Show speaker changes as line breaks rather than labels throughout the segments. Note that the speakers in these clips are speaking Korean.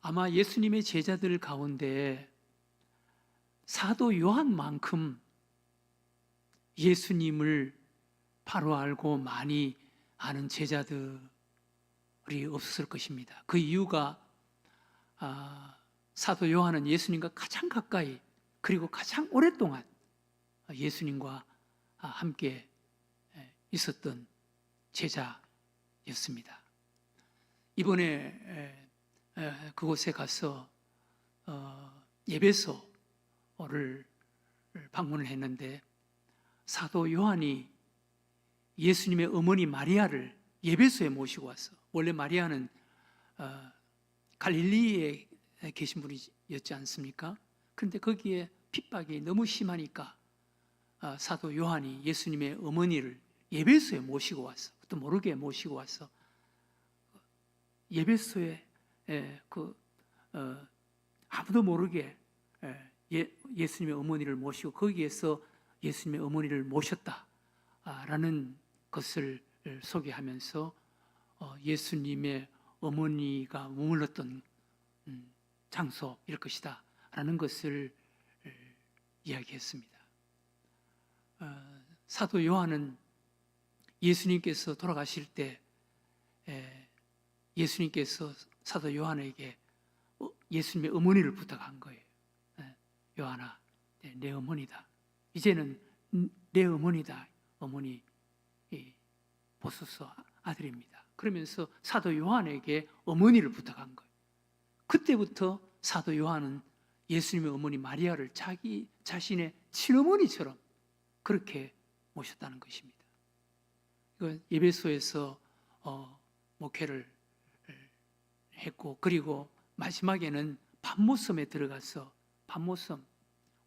아마 예수님의 제자들 가운데 사도 요한만큼 예수님을 바로 알고 많이 아는 제자들이 없었을 것입니다. 그 이유가 아, 사도 요한은 예수님과 가장 가까이 그리고 가장 오랫동안 예수님과 아, 함께 있었던 제자였습니다. 이번에 그곳에 가서 어, 예배소를 방문을 했는데 사도 요한이 예수님의 어머니 마리아를 예배소에 모시고 왔어. 원래 마리아는 어, 갈릴리에 계신 분이었지 않습니까? 그런데 거기에 핍박이 너무 심하니까 어, 사도 요한이 예수님의 어머니를 예배소에 모시고 왔어. 또 모르게 모시고 왔어. 예배소에 에, 그 어, 아무도 모르게 에, 예, 예수님의 어머니를 모시고 거기에서 예수님의 어머니를 모셨다라는 것을 소개하면서 어, 예수님의 어머니가 머물렀던 음, 장소일 것이다라는 것을 에, 이야기했습니다. 어, 사도 요한은 예수님께서 돌아가실 때 에, 예수님께서 사도 요한에게 어, 예수님의 어머니를 부탁한 거예요. 에, 요한아, 네, 내 어머니다. 이제는 내 어머니다. 어머니 이, 보소서 아들입니다. 그러면서 사도 요한에게 어머니를 부탁한 거예요. 그때부터 사도 요한은 예수님의 어머니 마리아를 자기 자신의 친어머니처럼 그렇게 모셨다는 것입니다. 이건 예배소에서 어, 목회를 했고 그리고 마지막에는 밤모섬에 들어가서 밤모섬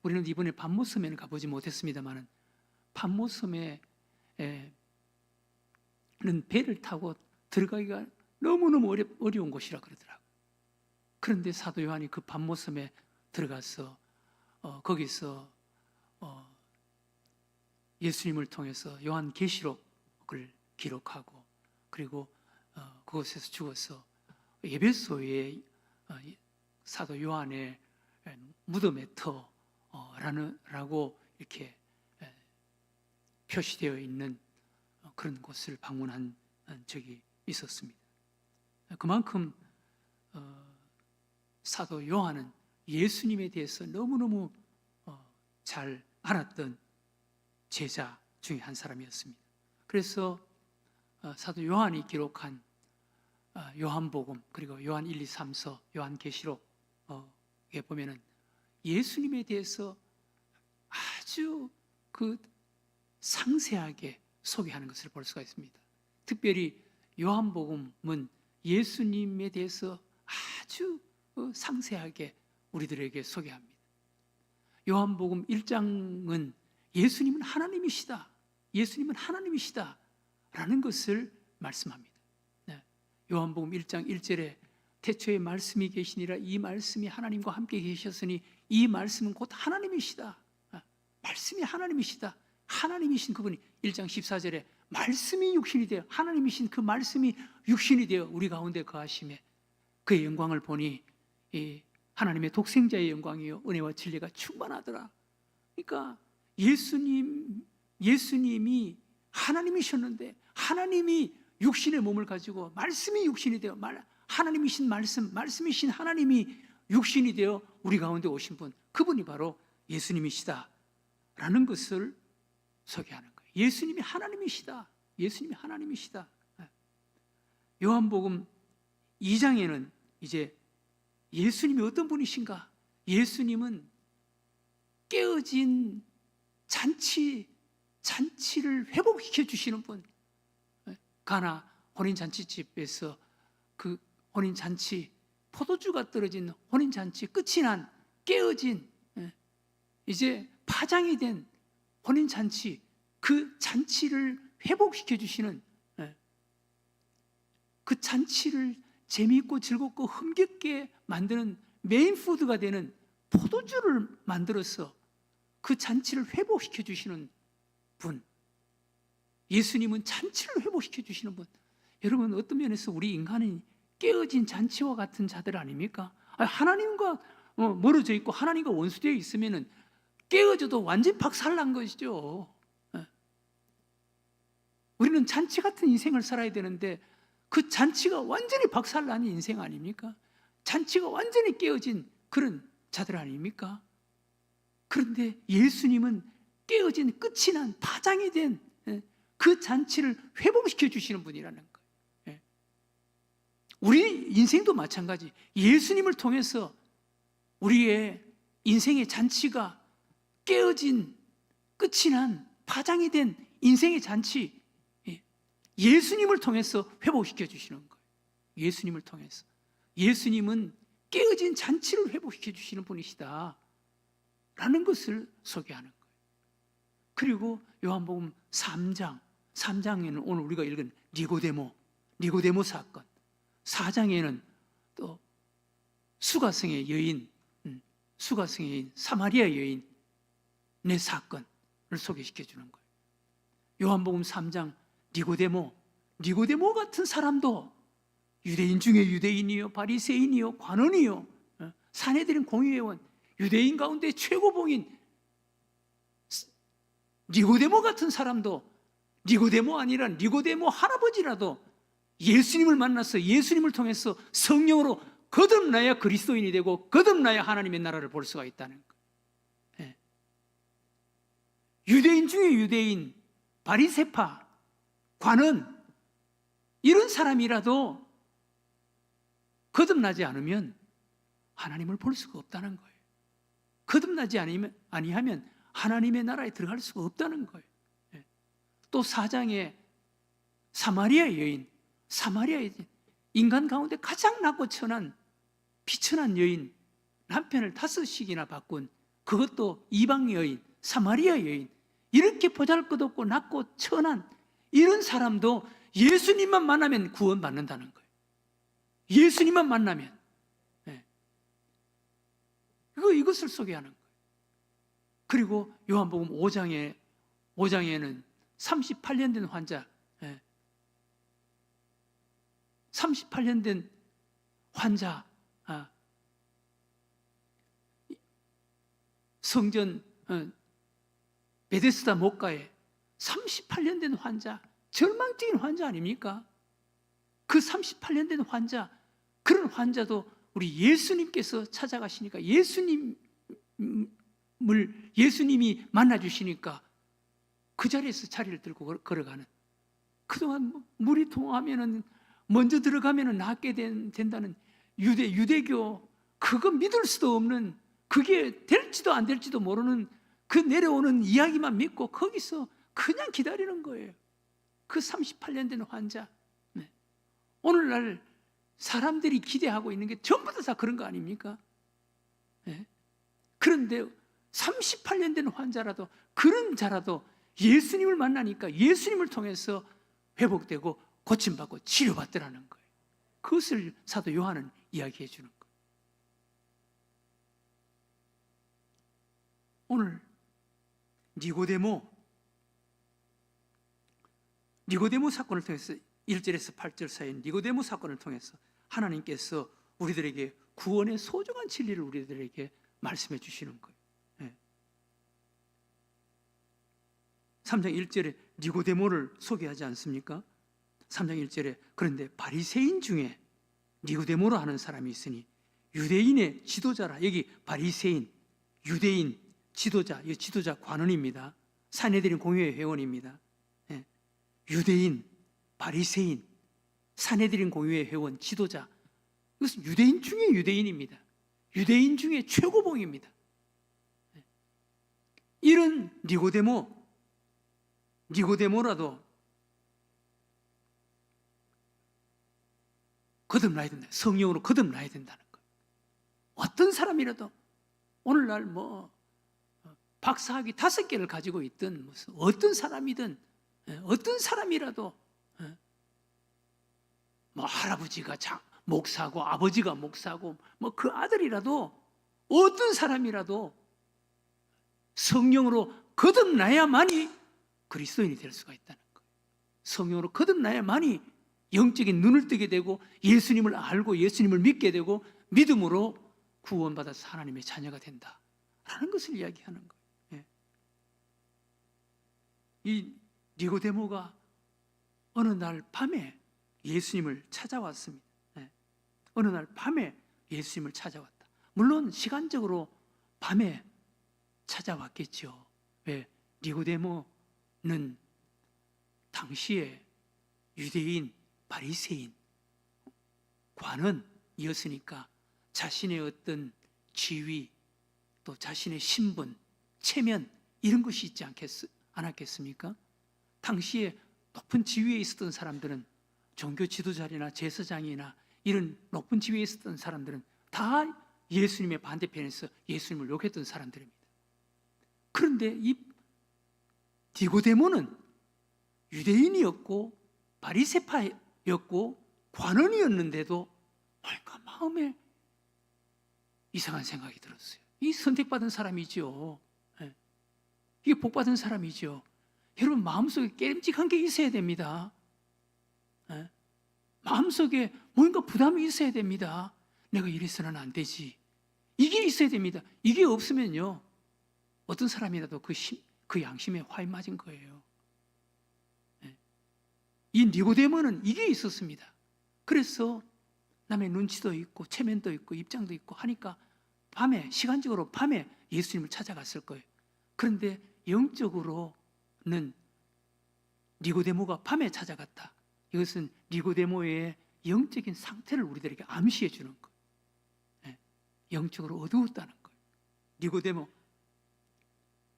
우리는 이번에 밤모섬에는 가보지 못했습니다만은 밤모섬에 는 배를 타고 들어가기가 너무너무 어려, 어려운 곳이라 그러더라고. 그런데 사도 요한이 그 밤모섬에 들어가서 어, 거기서 어, 예수님을 통해서 요한 계시록을 기록하고 그리고 어, 그곳에서 죽어서 예배소에 어, 사도 요한의 무덤에 터라는 라고 이렇게 표시되어 있는 어, 그런 곳을 방문한 적이 있었습니다. 그만큼 어, 사도 요한은 예수님에 대해서 너무너무 잘 알았던 제자 중에 한 사람이었습니다. 그래서 사도 요한이 기록한 요한복음 그리고 요한 1, 2, 3서 요한계시록에 보면은 예수님에 대해서 아주 그 상세하게 소개하는 것을 볼 수가 있습니다. 특별히 요한복음은 예수님에 대해서 아주 어, 상세하게 우리들에게 소개합니다. 요한복음 1장은 예수님은 하나님이시다. 예수님은 하나님이시다. 라는 것을 말씀합니다. 네. 요한복음 1장 1절에 태초에 말씀이 계시니라 이 말씀이 하나님과 함께 계셨으니 이 말씀은 곧 하나님이시다. 아, 말씀이 하나님이시다. 하나님이신 그분이 1장 14절에 말씀이 육신이 되어 하나님이신 그 말씀이 육신이 되어 우리 가운데 거하심에 그의 영광을 보니 하나님의 독생자의 영광이요 은혜와 진리가 충만하더라. 그러니까 예수님 예수님이 하나님이셨는데 하나님이 육신의 몸을 가지고 말씀이 육신이 되어 말 하나님이신 말씀 말씀이신 하나님이 육신이 되어 우리 가운데 오신 분 그분이 바로 예수님이시다라는 것을 소개하는 거예요. 예수님이 하나님이시다. 예수님이 하나님이시다. 예. 요한복음 2장에는 이제 예수님이 어떤 분이신가? 예수님은 깨어진 잔치, 잔치를 회복시켜 주시는 분. 예. 가나 혼인잔치집에서 그 혼인잔치, 포도주가 떨어진 혼인잔치 끝이 난 깨어진 예. 이제 파장이 된 혼인 잔치 그 잔치를 회복시켜 주시는 예, 그 잔치를 재미있고 즐겁고 흥겹게 만드는 메인 푸드가 되는 포도주를 만들어서 그 잔치를 회복시켜 주시는 분. 예수님은 잔치를 회복시켜 주시는 분. 여러분 어떤 면에서 우리 인간은 깨어진 잔치와 같은 자들 아닙니까? 하나님과 어, 멀어져 있고 하나님과 원수되어 있으면은 깨어져도 완전 박살난 것이죠. 예. 우리는 잔치 같은 인생을 살아야 되는데 그 잔치가 완전히 박살난 인생 아닙니까? 잔치가 완전히 깨어진 그런 자들 아닙니까? 그런데 예수님은 깨어진 끝이 난 파장이 된 그 잔치를 회복시켜 주시는 분이라는 거예요. 예. 우리 인생도 마찬가지. 예수님을 통해서 우리의 인생의 잔치가 깨어진 끝이 난 파장이 된 인생의 잔치 예. 예수님을 통해서 회복시켜 주시는 거예요. 예수님을 통해서 예수님은 깨어진 잔치를 회복시켜 주시는 분이시다. 라는 것을 소개하는 거예요. 그리고 요한복음 3장 3장에는 오늘 우리가 읽은 니고데모 니고데모 사건 4장에는 또 수가성의 여인 음, 수가성의 여인 사마리아 여인 내 사건을 소개시켜 주는 거예요. 요한복음 3장 니고데모 니고데모 같은 사람도 유대인 중에 유대인이요 바리새인이요 관원이요 어, 사내들인 공의회원 유대인 가운데 최고봉인 니고데모 같은 사람도 니고데모 아니라 니고데모 할아버지라도 예수님을 만나서 예수님을 통해서 성령으로 거듭나야 그리스도인이 되고 거듭나야 하나님의 나라를 볼 수가 있다는 거. 예. 유대인 중에 유대인, 바리세파, 관은 이런 사람이라도 거듭나지 않으면 하나님을 볼 수가 없다는 거예요. 거듭나지 아니면 아니하면 하나님의 나라에 들어갈 수가 없다는 거예요. 예. 또 사장에 사마리아 여인, 사마리아 여인, 인간 가운데 가장 낮고 천한 비천한 여인, 남편을 다섯씩이나 바꾼 그것도 이방 여인, 사마리아 여인, 이렇게 보잘 것 없고 낮고 천한 이런 사람도 예수님만 만나면 구원받는다는 거예요. 예수님만 만나면. 예. 이거 이것을 소개하는 거예요. 그리고 요한복음 5장에 5장에는 38년 된 환자, 예. 38년 된 환자, 아, 성전 어, 베데스다 목가에 38년 된 환자, 절망적인 환자 아닙니까? 그 38년 된 환자, 그런 환자도 우리 예수님께서 찾아가시니까 예수님을 예수님이 만나 주시니까 그 자리에서 자리를 들고 걸- 걸어가는 그동안 뭐 물이 통하면은 먼저 들어가면은 낫게 된, 된다는 유대 유대교 그거 믿을 수도 없는 그게 될지도 안 될지도 모르는 그 내려오는 이야기만 믿고 거기서 그냥 기다리는 거예요. 그 38년 된 환자. 네. 오늘날 사람들이 기대하고 있는 게 전부 다, 다 그런 거 아닙니까? 네. 그런데 38년 된 환자라도 그런 자라도 예수님을 만나니까 예수님을 통해서 회복되고 고침받고 치료받더라는 거예요. 그것을 사도 요한은 이야기해 주는 거예요. 오늘 니고데모 니고데모 사건을 통해서 1절에서 8절 사이 니고데모 사건을 통해서 하나님께서 우리들에게 구원의 소중한 진리를 우리들에게 말씀해 주시는 거예요. 예. 3장 1절에 니고데모를 소개하지 않습니까? 3장 1절에 그런데 바리새인 중에 니고데모로 하는 사람이 있으니 유대인의 지도자라 여기 바리새인 유대인 지도자 이 지도자 관원입니다. 사내들인 공회의 회원입니다. 예. 유대인 바리새인 사내들인 공회의 회원 지도자 이것은 유대인 중에 유대인입니다. 유대인 중에 최고봉입니다. 예. 이런 니고데모 니고데모라도 거듭나야 된다. 성령으로 거듭나야 된다는 거예요. 어떤 사람이라도 오늘날 뭐 어, 박사학위 다섯 개를 가지고 있든 무슨 어떤 사람이든 예, 어떤 사람이라도 예, 뭐 할아버지가 자, 목사고 아버지가 목사고 뭐 그 아들이라도 어떤 사람이라도 성령으로 거듭나야만이 그리스도인이 될 수가 있다는 거예요. 성령으로 거듭나야만이 영적인 눈을 뜨게 되고 예수님을 알고 예수님을 믿게 되고 믿음으로 구원받아서 하나님의 자녀가 된다라는 것을 이야기하는 거예요. 예. 이 니고데모가 어느 날 밤에 예수님을 찾아왔습니다. 예. 어느 날 밤에 예수님을 찾아왔다. 물론 시간적으로 밤에 찾아왔겠죠. 왜? 니고데모 는 당시에 유대인, 바리새인, 관원이었으니까 자신의 어떤 지위, 또 자신의 신분, 체면 이런 것이 있지 않겠, 않았겠습니까? 당시에 높은 지위에 있었던 사람들은 종교 지도자나 제사장이나 이런 높은 지위에 있었던 사람들은 다 예수님의 반대편에서 예수님을 욕했던 사람들입니다. 그런데 이 디고데모는 유대인이었고 바리세파였고 관원이었는데도 뭔가 마음에 이상한 생각이 들었어요. 이 선택받은 사람이죠. 예. 이게 복받은 사람이죠. 여러분 마음속에 깨름직한 게 있어야 됩니다. 예. 마음속에 뭔가 부담이 있어야 됩니다. 내가 이래서는 안 되지. 이게 있어야 됩니다. 이게 없으면요. 어떤 사람이라도 그, 심, 그 양심에 화이 맞은 거예요. 예. 이 니고데모는 이게 있었습니다. 그래서 남의 눈치도 있고 체면도 있고 입장도 있고 하니까 밤에 시간적으로 밤에 예수님을 찾아갔을 거예요. 그런데 영적으로는 니고데모가 밤에 찾아갔다. 이것은 니고데모의 영적인 상태를 우리들에게 암시해 주는 거예요. 예. 영적으로 어두웠다는 거예요. 니고데모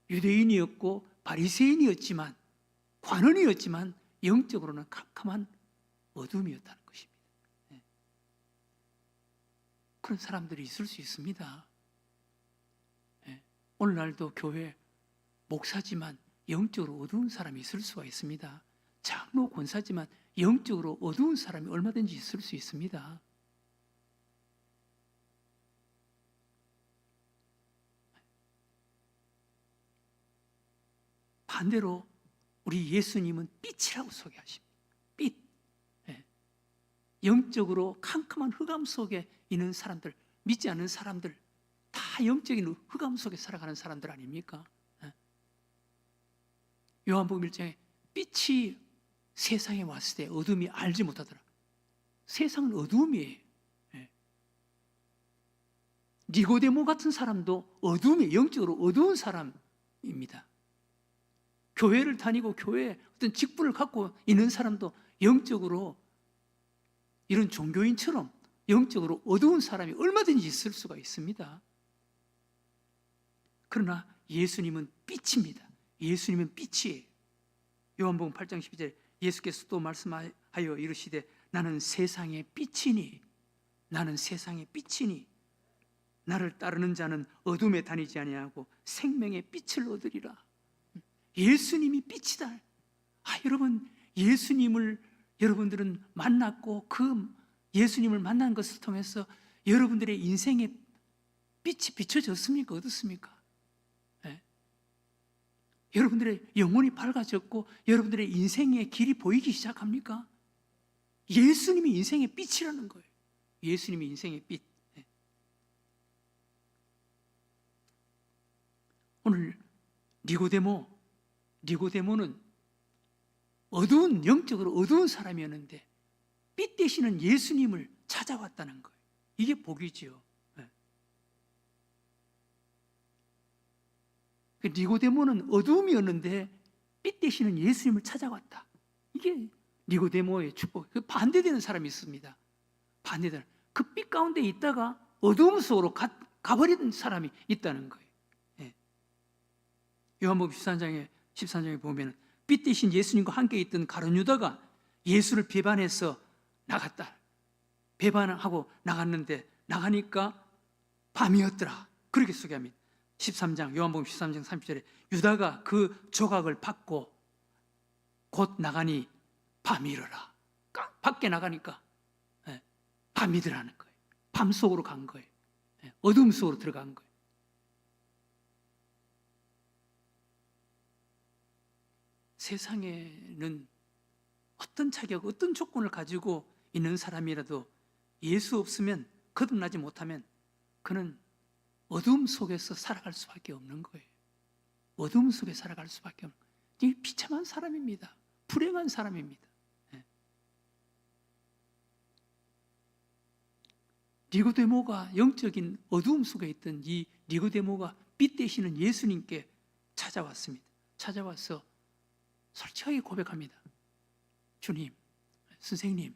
유대인이었고 바리새인이었지만 관원이었지만 영적으로는 캄캄한 어둠이었다는 것입니다. 예. 그런 사람들이 있을 수 있습니다. 예. 오늘날도 교회 목사지만 영적으로 어두운 사람이 있을 수가 있습니다. 장로 권사지만 영적으로 어두운 사람이 얼마든지 있을 수 있습니다. 반대로 우리 예수님은 빛이라고 소개하십니다. 빛. 예. 영적으로 캄캄한 흑암 속에 있는 사람들, 믿지 않는 사람들, 다 영적인 흑암 속에 살아가는 사람들 아닙니까? 예. 요한복음 1장에 빛이 세상에 왔을 때 어둠이 알지 못하더라. 세상은 어둠이에요. 예. 니고데모 같은 사람도 어둠이 영적으로 어두운 사람입니다. 교회를 다니고 교회에 어떤 직분을 갖고 있는 사람도 영적으로 이런 종교인처럼 영적으로 어두운 사람이 얼마든지 있을 수가 있습니다. 그러나 예수님은 빛입니다. 예수님은 빛이에요. 요한복음 8장 12절에 예수께서 또 말씀하여 이르시되 나는 세상의 빛이니 나는 세상의 빛이니 나를 따르는 자는 어둠에 다니지 아니하고 생명의 빛을 얻으리라. 예수님이 빛이다. 아, 여러분, 예수님을 여러분들은 만났고 그 예수님을 만난 것을 통해서 여러분들의 인생에 빛이 비춰졌습니까? 어떻습니까? 예? 여러분들의 영혼이 밝아졌고 여러분들의 인생의 길이 보이기 시작합니까? 예수님이 인생의 빛이라는 거예요. 예수님이 인생의 빛. 예. 오늘 니고데모 니고데모는 어두운 영적으로 어두운 사람이었는데 빛 되시는 예수님을 찾아왔다는 거예요. 이게 복이지요. 네. 그 니고데모는 어두움이었는데 빛 되시는 예수님을 찾아왔다. 이게 니고데모의 축복. 그 반대되는 사람이 있습니다. 반대되는 그 빛 가운데 있다가 어두움 속으로 가, 가버린 사람이 있다는 거예요. 네. 요한복음 13장에 13장에 보면 빛 대신 예수님과 함께 있던 가론 유다가 예수를 배반해서 나갔다. 배반하고 나갔는데 나가니까 밤이었더라. 그렇게 소개합니다. 13장 요한복음 13장 30절에 유다가 그 조각을 받고 곧 나가니 밤이러라. 밖에 나가니까 예, 밤이더라는 거예요. 밤 속으로 간 거예요. 예, 어둠 속으로 들어간 거예요. 세상에는 어떤 자격, 어떤 조건을 가지고 있는 사람이라도 예수 없으면 거듭나지 못하면 그는 어둠 속에서 살아갈 수밖에 없는 거예요. 어둠 속에 살아갈 수밖에 없는. 이 비참한 사람입니다. 불행한 사람입니다. 예. 니고데모가 영적인 어두움 속에 있던 이 니고데모가 빛 되시는 예수님께 찾아왔습니다. 찾아와서 솔직하게 고백합니다. 주님, 선생님,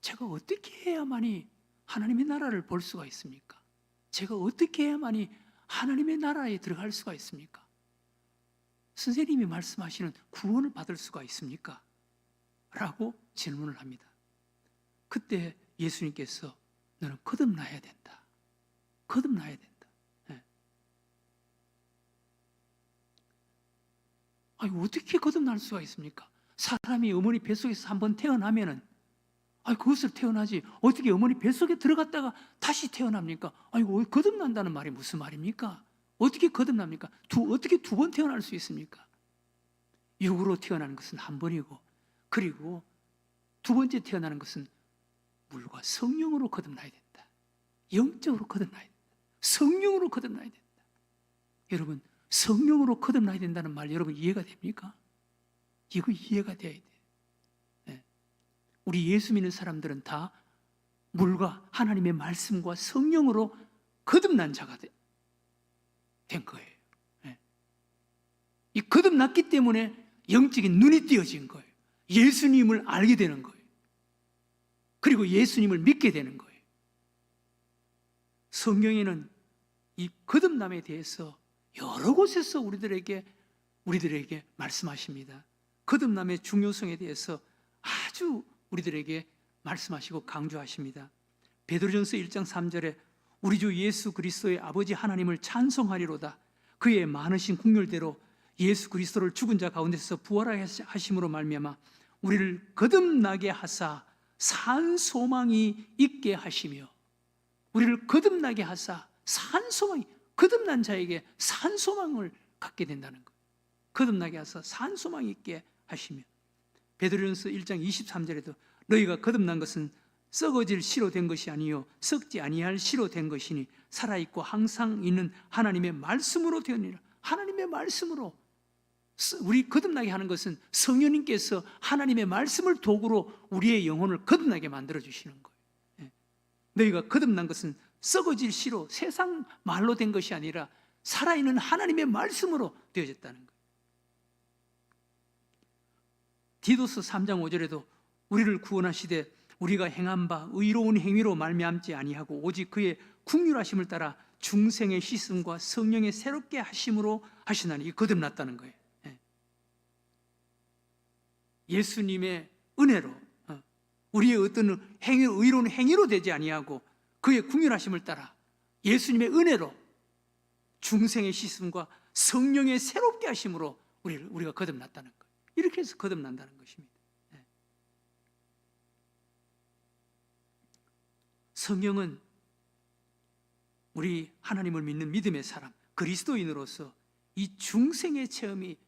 제가 어떻게 해야만이 하나님의 나라를 볼 수가 있습니까? 제가 어떻게 해야만이 하나님의 나라에 들어갈 수가 있습니까? 선생님이 말씀하시는 구원을 받을 수가 있습니까? 라고 질문을 합니다. 그때 예수님께서 너는 거듭나야 된다. 거듭나야 된다. 예. 아니, 어떻게 거듭날 수가 있습니까? 사람이 어머니 뱃속에서 한번 태어나면은 아니 그것을 태어나지 어떻게 어머니 뱃속에 들어갔다가 다시 태어납니까? 아니 거듭난다는 말이 무슨 말입니까? 어떻게 거듭납니까? 두, 어떻게 두 번 태어날 수 있습니까? 육으로 태어나는 것은 한 번이고 그리고 두 번째 태어나는 것은 물과 성령으로 거듭나야 된다. 영적으로 거듭나야 된다. 성령으로 거듭나야 된다. 여러분 성령으로 거듭나야 된다는 말 여러분 이해가 됩니까? 이거 이해가 돼야 돼. 예. 우리 예수 믿는 사람들은 다 물과 하나님의 말씀과 성령으로 거듭난 자가 돼. 된 거예요. 예. 이 거듭났기 때문에 영적인 눈이 띄어진 거예요. 예수님을 알게 되는 거예요. 그리고 예수님을 믿게 되는 거예요. 성경에는 이 거듭남에 대해서 여러 곳에서 우리들에게 우리들에게 말씀하십니다. 거듭남의 중요성에 대해서 아주 우리들에게 말씀하시고 강조하십니다. 베드로전서 1장 3절에 우리 주 예수 그리스도의 아버지 하나님을 찬송하리로다. 그의 많으신 국률대로 예수 그리스도를 죽은 자 가운데서 부활하게 하심으로 말미암아 우리를 거듭나게 하사 산 소망이 있게 하시며 우리를 거듭나게 하사 산 소망이 거듭난 자에게 산 소망을 갖게 된다는 것. 거듭나게 하사 산 소망이 있게 하시며 베드로전서 1장 23절에도 너희가 거듭난 것은 썩어질 씨로 된 것이 아니요 썩지 아니할 씨로 된 것이니 살아 있고 항상 있는 하나님의 말씀으로 되었느니라. 하나님의 말씀으로 우리 거듭나게 하는 것은 성령님께서 하나님의 말씀을 도구로 우리의 영혼을 거듭나게 만들어 주시는 거예요. 예. 너희가 거듭난 것은 썩어질 씨로 세상 말로 된 것이 아니라 살아있는 하나님의 말씀으로 되어졌다는 거예요. 디도스 3장 5절에도 우리를 구원하시되 우리가 행한 바 의로운 행위로 말미암지 아니하고 오직 그의 국률하심을 따라 중생의 씻음과 성령의 새롭게 하심으로 하시나니 이 거듭났다는 거예요. 예. 예수님의 은혜로 어, 우리의 어떤 행위 의로운 행위로 되지 아니하고 그의 국률하심을 따라 예수님의 은혜로 중생의 씻음과 성령의 새롭게 하심으로 우리를 우리가 거듭났다는 거예요. 이렇게 해서 거듭난다는 것입니다. 예. 성경은 우리 하나님을 믿는 믿음의 사람, 그리스도인으로서 이 중생의 체험이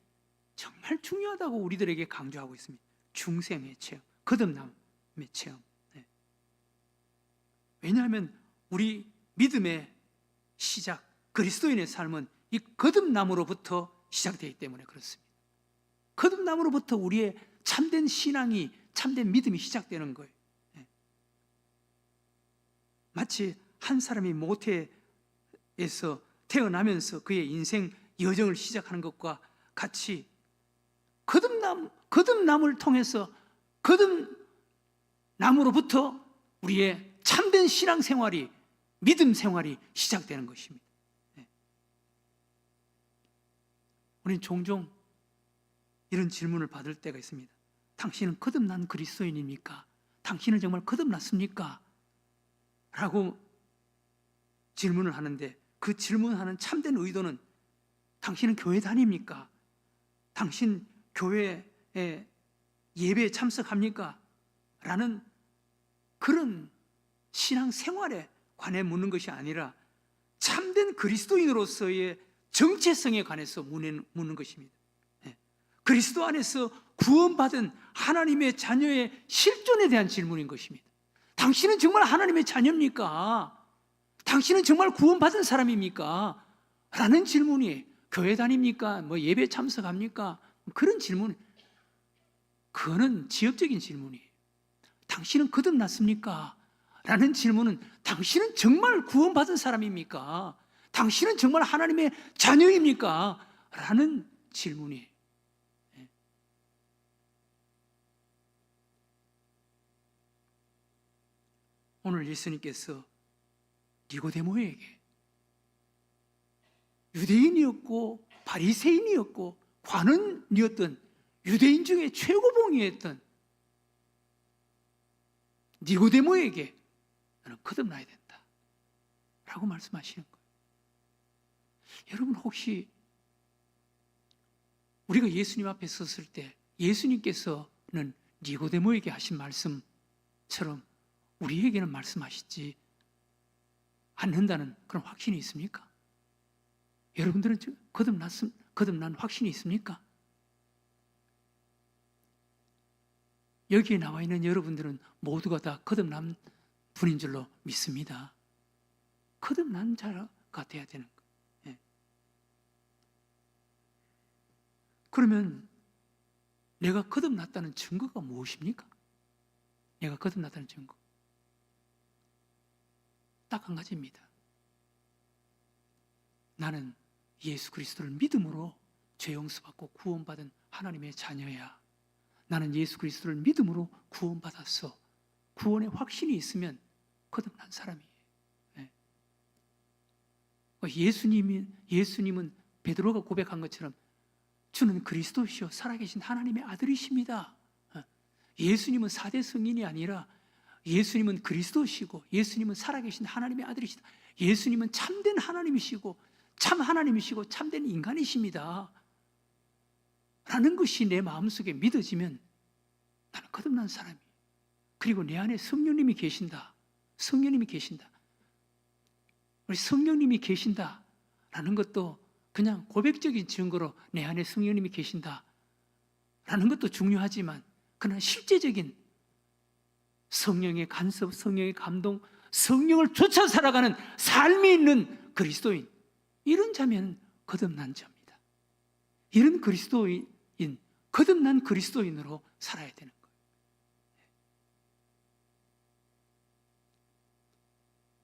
정말 중요하다고 우리들에게 강조하고 있습니다. 중생의 체험, 거듭남의 체험. 네. 왜냐하면 우리 믿음의 시작, 그리스도인의 삶은 이 거듭남으로부터 시작되기 때문에 그렇습니다. 거듭남으로부터 우리의 참된 신앙이 참된 믿음이 시작되는 거예요. 네. 마치 한 사람이 모태에서 태어나면서 그의 인생 여정을 시작하는 것과 같이 거듭남 거듭남을 통해서 거듭남으로부터 우리의 참된 신앙 생활이 믿음 생활이 시작되는 것입니다. 네. 우리는 종종 이런 질문을 받을 때가 있습니다. 당신은 거듭난 그리스도인입니까? 당신은 정말 거듭났습니까? 라고 질문을 하는데 그 질문하는 참된 의도는 당신은 교회 다닙니까? 당신 교회에 예배에 참석합니까? 라는 그런 신앙 생활에 관해 묻는 것이 아니라 참된 그리스도인으로서의 정체성에 관해서 묻는, 것입니다. 예. 그리스도 안에서 구원받은 하나님의 자녀의 실존에 대한 질문인 것입니다. 당신은 정말 하나님의 자녀입니까? 당신은 정말 구원받은 사람입니까? 라는 질문이 교회 다닙니까? 뭐 예배 참석합니까? 그런 질문 그거는 지역적인 질문이에요. 당신은 거듭났습니까? 라는 질문은 당신은 정말 구원받은 사람입니까? 당신은 정말 하나님의 자녀입니까? 라는 질문이에요. 예. 오늘 예수님께서 니고데모에게 유대인이었고 바리새인이었고 관원이었던 유대인 중에 최고봉이었던 니고데모에게 거듭나야 된다. 라고 말씀하시는 거예요. 여러분 혹시 우리가 예수님 앞에 섰을 때 예수님께서는 니고데모에게 하신 말씀처럼 우리에게는 말씀하시지 않는다는 그런 확신이 있습니까? 여러분들은 거듭났음, 거듭난 확신이 있습니까? 여기에 나와 있는 여러분들은 모두가 다 거듭난 분인 줄로 믿습니다. 거듭난 자가 돼야 되는 거예요. 예. 그러면 내가 거듭났다는 증거가 무엇입니까? 내가 거듭났다는 증거. 딱 한 가지입니다. 나는 예수 그리스도를 믿음으로 죄 용서받고 구원받은 하나님의 자녀야. 나는 예수 그리스도를 믿음으로 구원받았어. 구원의 확신이 있으면 거듭난 사람이에요. 네. 예수님이 예수님은 베드로가 고백한 것처럼 주는 그리스도시요 살아계신 하나님의 아들이십니다. 어. 예수님은 사대 성인이 아니라 예수님은 그리스도시고 예수님은 살아계신 하나님의 아들이시다. 예수님은 참된 하나님이시고 참 하나님이시고 참된 인간이십니다. 라는 것이 내 마음속에 믿어지면 나는 거듭난 사람이. 그리고 내 안에 성령님이 계신다. 성령님이 계신다. 우리 성령님이 계신다. 라는 것도 그냥 고백적인 증거로 내 안에 성령님이 계신다. 라는 것도 중요하지만 그러나 실제적인 성령의 간섭, 성령의 감동, 성령을 쫓아 살아가는 삶이 있는 그리스도인. 이런 자면 거듭난 자입니다. 이런 그리스도인, 거듭난 그리스도인으로 살아야 되는 거예요.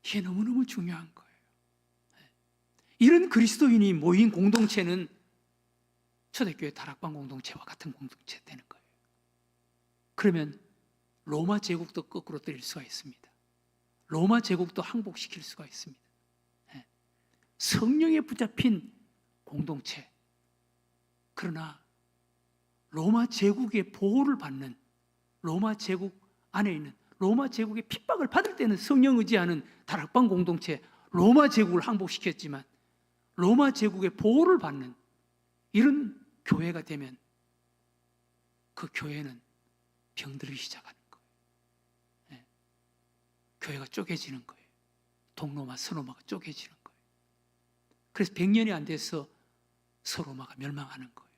이게 너무너무 중요한 거예요. 이런 그리스도인이 모인 공동체는 초대교회 다락방 공동체와 같은 공동체 되는 거예요. 그러면 로마 제국도 거꾸로 때릴 수가 있습니다. 로마 제국도 항복시킬 수가 있습니다. 예. 성령에 붙잡힌 공동체. 그러나 로마 제국의 보호를 받는 로마 제국 안에 있는 로마 제국의 핍박을 받을 때는 성령 의지하는 다락방 공동체 로마 제국을 항복시켰지만 로마 제국의 보호를 받는 이런 교회가 되면 그 교회는 병들기 시작하는 거예요. 예. 교회가 쪼개지는 거예요. 동로마, 서로마가 쪼개지는 거예요. 그래서 100년이 안 돼서 서로마가 멸망하는 거예요.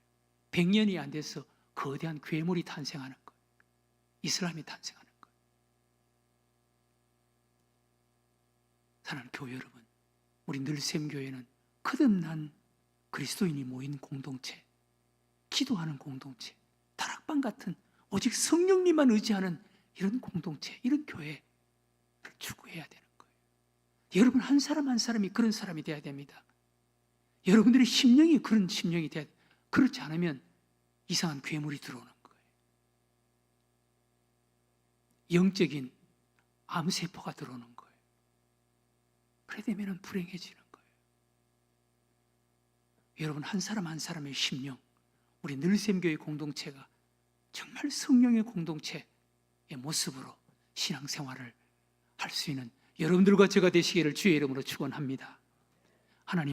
100년이 안 돼서 거대한 괴물이 탄생하는 거예요. 이슬람이 탄생하는 거예요. 사랑하는 교회 여러분, 우리 늘샘 교회는 거듭난 그리스도인이 모인 공동체, 기도하는 공동체, 다락방 같은 오직 성령님만 의지하는 이런 공동체, 이런 교회를 추구해야 되는 거예요. 여러분 한 사람 한 사람이 그런 사람이 돼야 됩니다. 여러분들의 심령이 그런 심령이 돼야 돼. 그렇지 않으면 이상한 괴물이 들어오는 거예요. 영적인 암세포가 들어오는 거예요. 그래 되면 불행해지는 거예요. 여러분 한 사람 한 사람의 심령, 우리 늘샘교회 공동체가 정말 성령의 공동체의 모습으로 신앙생활을 할 수 있는 여러분들과 제가 되시기를 주의 이름으로 축원합니다.